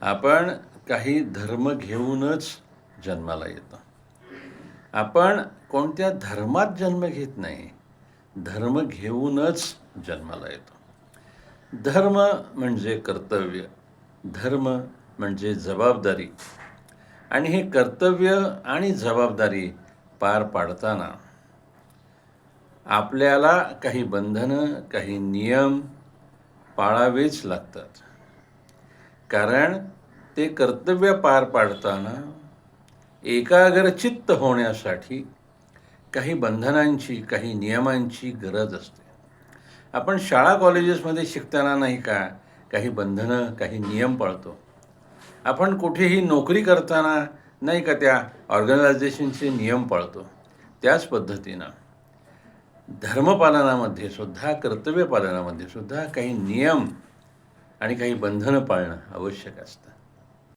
आपण काही धर्म घेऊनच जन्माला येतो. आपण कोणत्या धर्मात जन्म घेत नाही धर्म घेऊनच जन्माला येतो. धर्म म्हणजे कर्तव्य धर्म म्हणजे जबाबदारी. आणि हे कर्तव्य आणि जबाबदारी पार पाडताना आपल्याला काही बंधनं काही नियम पाळावेच लागतात. कारण ते कर्तव्य पार पाडताना एकाग्रचित्त होण्यासाठी काही बंधनांची काही नियमांची गरज असते. आपण शाळा कॉलेजेसमध्ये शिकताना नाही का काही बंधनं काही नियम पाळतो. आपण कुठेही नोकरी करताना नाही का त्या ऑर्गनायझेशनचे नियम पाळतो. त्याच पद्धतीनं धर्मपालनामध्ये सुद्धा कर्तव्यपालनामध्ये सुद्धा काही नियम आणि काही बंधनं पाळणं आवश्यक असतं.